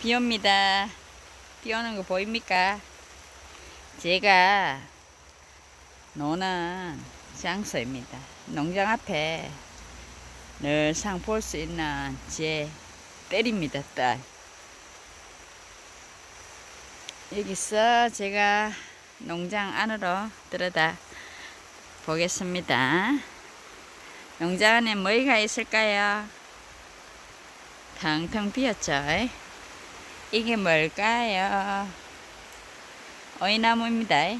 비 옵니다. 비 오는 거 보입니까? 제가 노는 장소입니다. 농장 앞에 늘상 볼 수 있는 제 딸입니다, 딸. 여기서 제가 농장 안으로 들어다 보겠습니다. 농장 안에 뭐가 있을까요? 텅텅 비었죠. 이게 뭘까요? 어이나무입니다.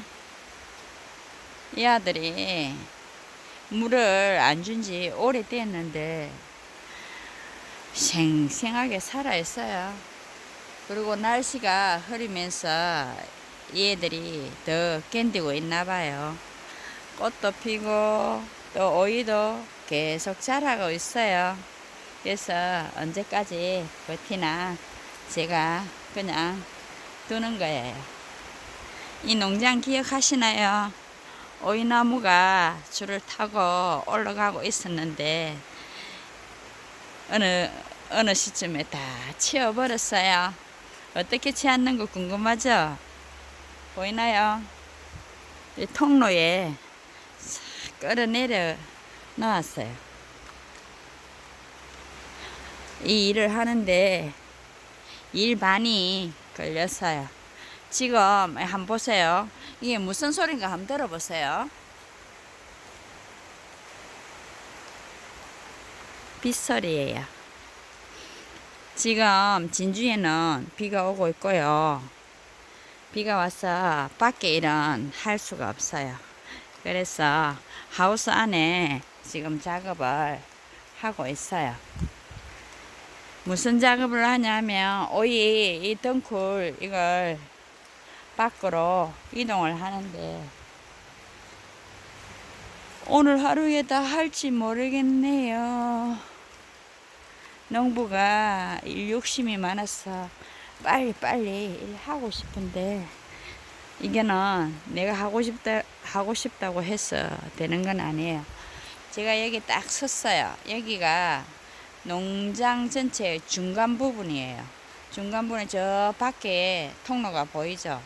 이 아들이 물을 안 준 지 오래됐는데 생생하게 살아있어요. 그리고 날씨가 흐리면서 얘들이 더 견디고 있나 봐요. 꽃도 피고 또 오이도 계속 자라고 있어요. 그래서 언제까지 버티나 제가 그냥 두는 거예요. 이 농장 기억하시나요? 오이나무가 줄을 타고 올라가고 있었는데 어느 어느 시점에 다 치워버렸어요. 어떻게 치웠는 거 궁금하죠? 보이나요? 이 통로에 싹 끌어내려 놨어요. 이 일을 하는데 일 반이 걸렸어요. 지금 한번 보세요. 이게 무슨 소린가 한번 들어보세요. 빗소리예요. 지금 진주에는 비가 오고 있고요. 비가 와서 밖에 일은 할 수가 없어요. 그래서 하우스 안에 지금 작업을 하고 있어요. 무슨 작업을 하냐면 오이 이 덩굴 이걸 밖으로 이동을 하는데 오늘 하루에 다 할지 모르겠네요. 농부가 일 욕심이 많아서 빨리 빨리 일하고 싶은데 이게는 내가 하고 싶다 하고 싶다고 해서 되는 건 아니에요. 제가 여기 딱 섰어요. 여기가 농장 전체 중간 부분이에요. 중간 부분에 저 밖에 통로가 보이죠?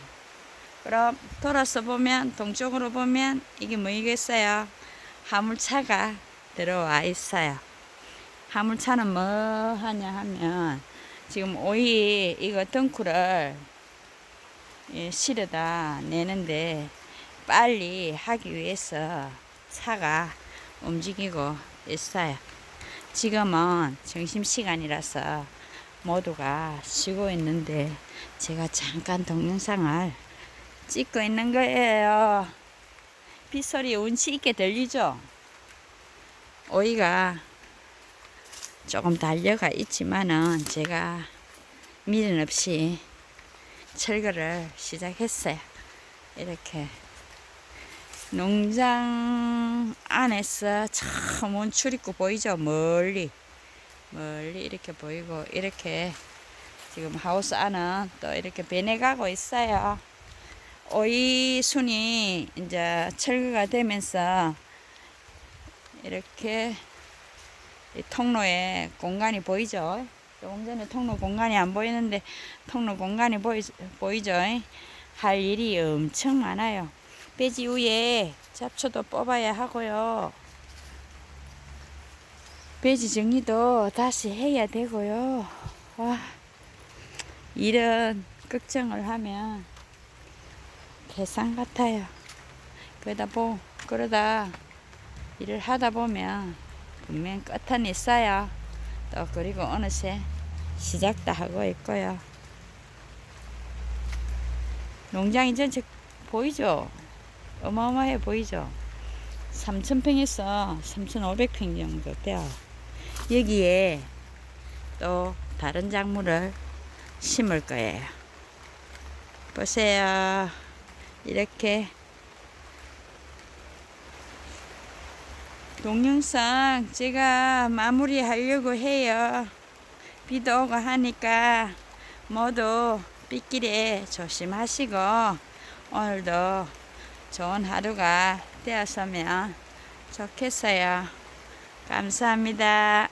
그럼 돌아서 보면 동쪽으로 보면 이게 뭐이겠어요? 화물차가 들어와 있어요. 화물차는 뭐 하냐 하면 지금 오이 이거 덩쿨을 예, 실어다 내는데 빨리 하기 위해서 차가 움직이고 있어요. 지금은 점심시간이라서 모두가 쉬고 있는데 제가 잠깐 동영상을 찍고 있는 거예요. 빗소리 운치 있게 들리죠? 오이가 조금 달려가 있지만은 제가 미련 없이 철거를 시작했어요. 이렇게 농장 안에서 처음 출입구 보이죠? 멀리 멀리 이렇게 보이고 이렇게 지금 하우스 안은 또 이렇게 변해가고 있어요. 오이 순이 이제 철거가 되면서 이렇게 이 통로에 공간이 보이죠? 조금 전에 통로 공간이 안 보이는데 통로 공간이 보이, 보이죠? 할 일이 엄청 많아요. 배지 위에 잡초도 뽑아야 하고요. 배지 정리도 다시 해야 되고요. 와, 이런 걱정을 하면 계산 같아요. 그러다 보, 그러다 일을 하다 보면 분명 끝은 있어요. 또 그리고 어느새 시작도 하고 있고요. 농장이 전체 보이죠? 어마어마해 보이죠? 3,000평에서 3,500평 정도 돼요. 여기에 또 다른 작물을 심을 거예요. 보세요. 이렇게 동영상 제가 마무리 하려고 해요. 비도 오고 하니까 모두 빗길에 조심하시고 오늘도 좋은 하루가 되었으면 좋겠어요. 감사합니다.